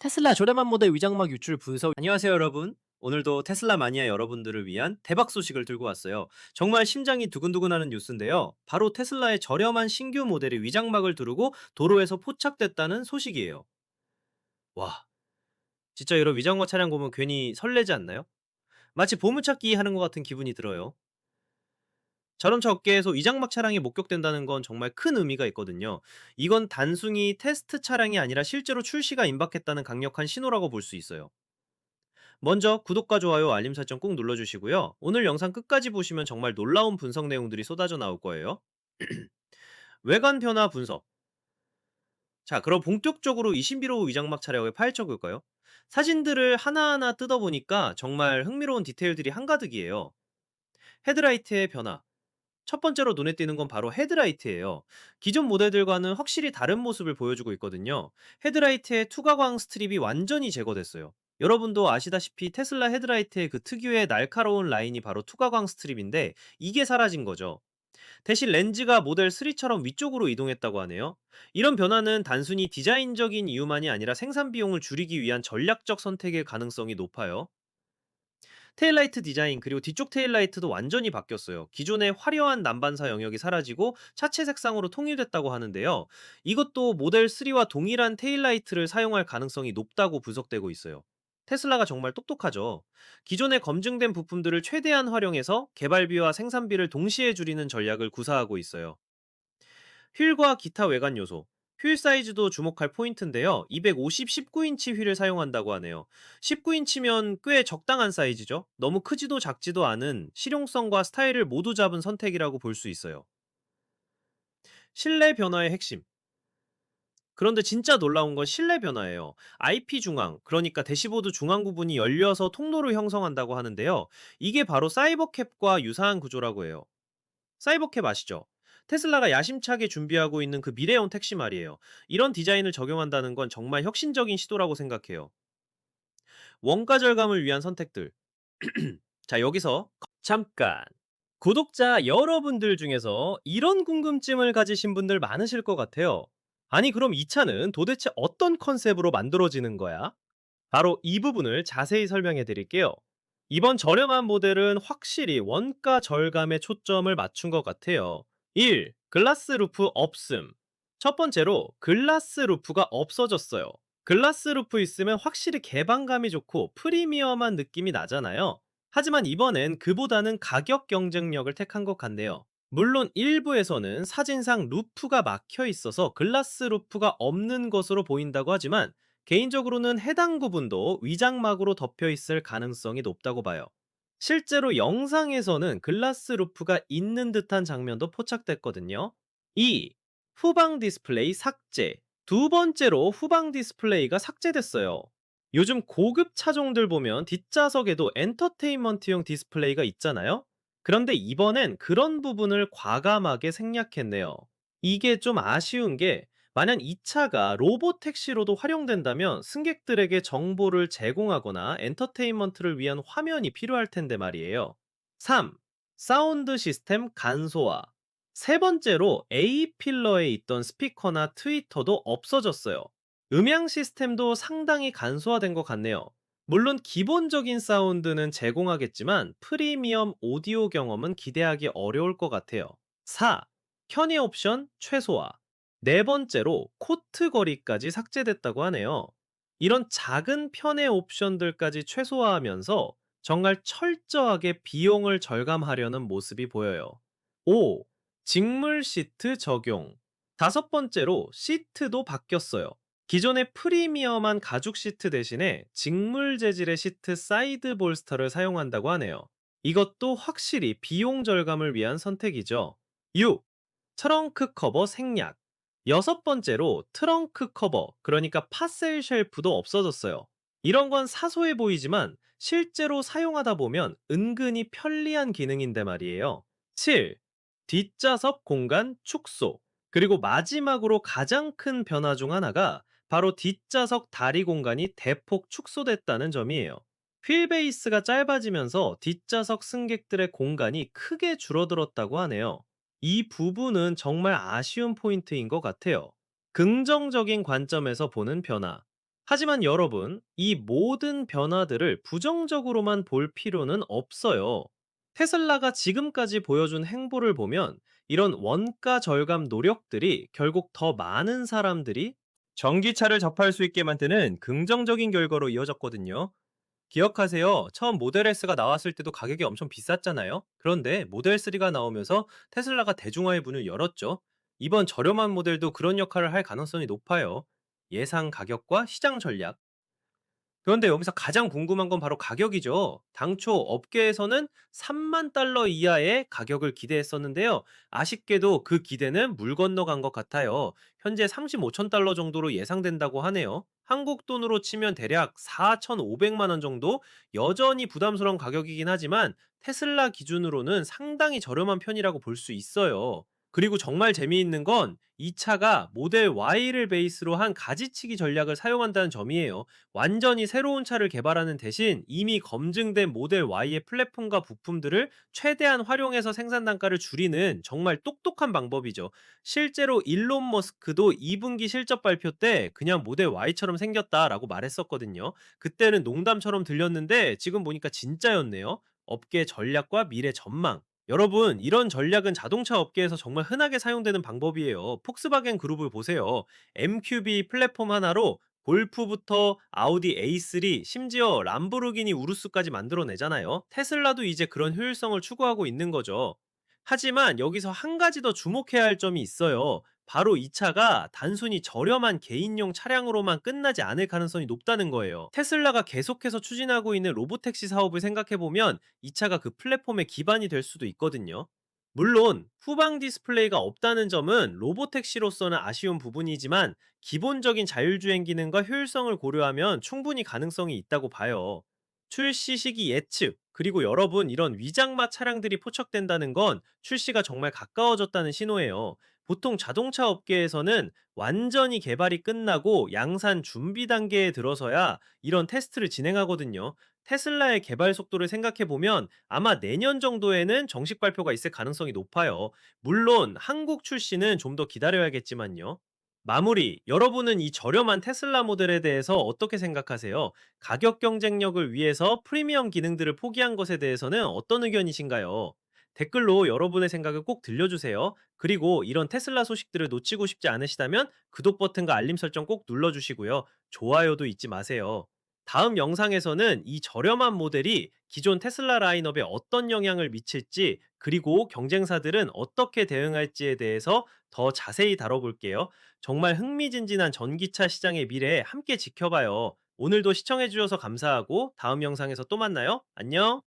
테슬라 저렴한 모델 위장막 유출 분석 안녕하세요 여러분. 오늘도 테슬라 마니아 여러분들을 위한 대박 소식을 들고 왔어요. 정말 심장이 두근두근하는 뉴스인데요. 바로 테슬라의 저렴한 신규 모델이 위장막을 두르고 도로에서 포착됐다는 소식이에요. 와 진짜 이런 위장막 차량 보면 괜히 설레지 않나요? 마치 보물찾기 하는 것 같은 기분이 들어요 자동차 업계에서 위장막 차량이 목격된다는 건 정말 큰 의미가 있거든요. 이건 단순히 테스트 차량이 아니라 실제로 출시가 임박했다는 강력한 신호라고 볼 수 있어요. 먼저 구독과 좋아요, 알림 설정 꾹 눌러주시고요. 오늘 영상 끝까지 보시면 정말 놀라운 분석 내용들이 쏟아져 나올 거예요. 외관 변화 분석. 자, 그럼 본격적으로 이 신비로운 위장막 차량을 파헤쳐 볼까요? 사진들을 하나하나 뜯어보니까 정말 흥미로운 디테일들이 한가득이에요. 헤드라이트의 변화. 첫 번째로 눈에 띄는 건 바로 헤드라이트예요. 기존 모델들과는 확실히 다른 모습을 보여주고 있거든요. 헤드라이트의 투과광 스트립이 완전히 제거됐어요. 여러분도 아시다시피 테슬라 헤드라이트의 그 특유의 날카로운 라인이 바로 투과광 스트립인데 이게 사라진 거죠. 대신 렌즈가 모델 3처럼 위쪽으로 이동했다고 하네요. 이런 변화는 단순히 디자인적인 이유만이 아니라 생산 비용을 줄이기 위한 전략적 선택의 가능성이 높아요. 테일라이트 디자인 그리고 뒤쪽 테일라이트도 완전히 바뀌었어요. 기존의 화려한 난반사 영역이 사라지고 차체 색상으로 통일됐다고 하는데요. 이것도 모델 3와 동일한 테일라이트를 사용할 가능성이 높다고 분석되고 있어요. 테슬라가 정말 똑똑하죠. 기존에 검증된 부품들을 최대한 활용해서 개발비와 생산비를 동시에 줄이는 전략을 구사하고 있어요. 휠과 기타 외관 요소. 휠 사이즈도 주목할 포인트인데요. 250 19인치 휠을 사용한다고 하네요. 19인치면 꽤 적당한 사이즈죠. 너무 크지도 작지도 않은 실용성과 스타일을 모두 잡은 선택이라고 볼 수 있어요. 실내 변화의 핵심. 그런데 진짜 놀라운 건 실내 변화예요. IP 중앙, 그러니까 대시보드 중앙 부분이 열려서 통로를 형성한다고 하는데요. 이게 바로 사이버캡과 유사한 구조라고 해요. 사이버캡 아시죠? 테슬라가 야심차게 준비하고 있는 그 미래형 택시 말이에요. 이런 디자인을 적용한다는 건 정말 혁신적인 시도라고 생각해요. 원가 절감을 위한 선택들. 자, 여기서 잠깐. 구독자 여러분들 중에서 이런 궁금증을 가지신 분들 많으실 것 같아요. 아니, 그럼 이 차는 도대체 어떤 컨셉으로 만들어지는 거야? 바로 이 부분을 자세히 설명해 드릴게요. 이번 저렴한 모델은 확실히 원가 절감에 초점을 맞춘 것 같아요. 1. 글라스 루프 없음. 첫 번째로 글라스 루프가 없어졌어요. 글라스 루프 있으면 확실히 개방감이 좋고 프리미엄한 느낌이 나잖아요. 하지만 이번엔 그보다는 가격 경쟁력을 택한 것 같네요. 물론 일부에서는 사진상 루프가 막혀 있어서 글라스 루프가 없는 것으로 보인다고 하지만 개인적으로는 해당 부분도 위장막으로 덮여 있을 가능성이 높다고 봐요. 실제로 영상에서는 글라스 루프가 있는 듯한 장면도 포착됐거든요. 2. 후방 디스플레이 삭제. 두 번째로 후방 디스플레이가 삭제됐어요. 요즘 고급 차종들 보면 뒷좌석에도 엔터테인먼트용 디스플레이가 있잖아요? 그런데 이번엔 그런 부분을 과감하게 생략했네요. 이게 좀 아쉬운 게 만약 이 차가 로봇 택시로도 활용된다면 승객들에게 정보를 제공하거나 엔터테인먼트를 위한 화면이 필요할 텐데 말이에요. 3. 사운드 시스템 간소화. 세 번째로 A 필러에 있던 스피커나 트위터도 없어졌어요. 음향 시스템도 상당히 간소화된 것 같네요. 물론 기본적인 사운드는 제공하겠지만 프리미엄 오디오 경험은 기대하기 어려울 것 같아요. 4. 편의 옵션 최소화. 네 번째로 코트 거리까지 삭제됐다고 하네요. 이런 작은 편의 옵션들까지 최소화하면서 정말 철저하게 비용을 절감하려는 모습이 보여요. 5. 직물 시트 적용. 다섯 번째로 시트도 바뀌었어요. 기존의 프리미엄한 가죽 시트 대신에 직물 재질의 시트 사이드 볼스터를 사용한다고 하네요. 이것도 확실히 비용 절감을 위한 선택이죠. 6. 트렁크 커버 생략. 여섯 번째로 트렁크 커버, 그러니까 파셀 쉘프도 없어졌어요. 이런 건 사소해 보이지만 실제로 사용하다 보면 은근히 편리한 기능인데 말이에요. 7. 뒷좌석 공간 축소. 그리고 마지막으로 가장 큰 변화 중 하나가 바로 뒷좌석 다리 공간이 대폭 축소됐다는 점이에요. 휠베이스가 짧아지면서 뒷좌석 승객들의 공간이 크게 줄어들었다고 하네요. 이 부분은 정말 아쉬운 포인트인 것 같아요. 긍정적인 관점에서 보는 변화. 하지만 여러분, 이 모든 변화들을 부정적으로만 볼 필요는 없어요. 테슬라가 지금까지 보여준 행보를 보면 이런 원가 절감 노력들이 결국 더 많은 사람들이 전기차를 접할 수 있게 만드는 긍정적인 결과로 이어졌거든요. 기억하세요. 처음 모델 S가 나왔을 때도 가격이 엄청 비쌌잖아요. 그런데 모델 3가 나오면서 테슬라가 대중화의 문을 열었죠. 이번 저렴한 모델도 그런 역할을 할 가능성이 높아요. 예상 가격과 시장 전략. 그런데 여기서 가장 궁금한 건 바로 가격이죠. 당초 업계에서는 3만 달러 이하의 가격을 기대했었는데요. 아쉽게도 그 기대는 물 건너간 것 같아요. 현재 35천 달러 정도로 예상된다고 하네요. 한국 돈으로 치면 대략 4,500만 원 정도 여전히 부담스러운 가격이긴 하지만 테슬라 기준으로는 상당히 저렴한 편이라고 볼 수 있어요. 그리고 정말 재미있는 건 이 차가 모델 Y를 베이스로 한 가지치기 전략을 사용한다는 점이에요. 완전히 새로운 차를 개발하는 대신 이미 검증된 모델 Y의 플랫폼과 부품들을 최대한 활용해서 생산 단가를 줄이는 정말 똑똑한 방법이죠. 실제로 일론 머스크도 2분기 실적 발표 때 그냥 모델 Y처럼 생겼다라고 말했었거든요. 그때는 농담처럼 들렸는데 지금 보니까 진짜였네요. 업계 전략과 미래 전망. 여러분, 이런 전략은 자동차 업계에서 정말 흔하게 사용되는 방법이에요. 폭스바겐 그룹을 보세요. MQB 플랫폼 하나로 골프부터 아우디 A3, 심지어 람보르기니 우루스까지 만들어내잖아요. 테슬라도 이제 그런 효율성을 추구하고 있는 거죠. 하지만 여기서 한 가지 더 주목해야 할 점이 있어요. 바로 이 차가 단순히 저렴한 개인용 차량으로만 끝나지 않을 가능성이 높다는 거예요. 테슬라가 계속해서 추진하고 있는 로보택시 사업을 생각해보면 이 차가 그 플랫폼의 기반이 될 수도 있거든요. 물론 후방 디스플레이가 없다는 점은 로보택시로서는 아쉬운 부분이지만 기본적인 자율주행 기능과 효율성을 고려하면 충분히 가능성이 있다고 봐요. 출시 시기 예측, 그리고 여러분 이런 위장마 차량들이 포착된다는 건 출시가 정말 가까워졌다는 신호예요. 보통 자동차 업계에서는 완전히 개발이 끝나고 양산 준비 단계에 들어서야 이런 테스트를 진행하거든요. 테슬라의 개발 속도를 생각해 보면 아마 내년 정도에는 정식 발표가 있을 가능성이 높아요. 물론 한국 출시는 좀 더 기다려야겠지만요. 마무리. 여러분은 이 저렴한 테슬라 모델에 대해서 어떻게 생각하세요? 가격 경쟁력을 위해서 프리미엄 기능들을 포기한 것에 대해서는 어떤 의견이신가요? 댓글로 여러분의 생각을 꼭 들려주세요. 그리고 이런 테슬라 소식들을 놓치고 싶지 않으시다면 구독 버튼과 알림 설정 꼭 눌러주시고요. 좋아요도 잊지 마세요. 다음 영상에서는 이 저렴한 모델이 기존 테슬라 라인업에 어떤 영향을 미칠지 그리고 경쟁사들은 어떻게 대응할지에 대해서 더 자세히 다뤄볼게요. 정말 흥미진진한 전기차 시장의 미래 함께 지켜봐요. 오늘도 시청해주셔서 감사하고 다음 영상에서 또 만나요. 안녕!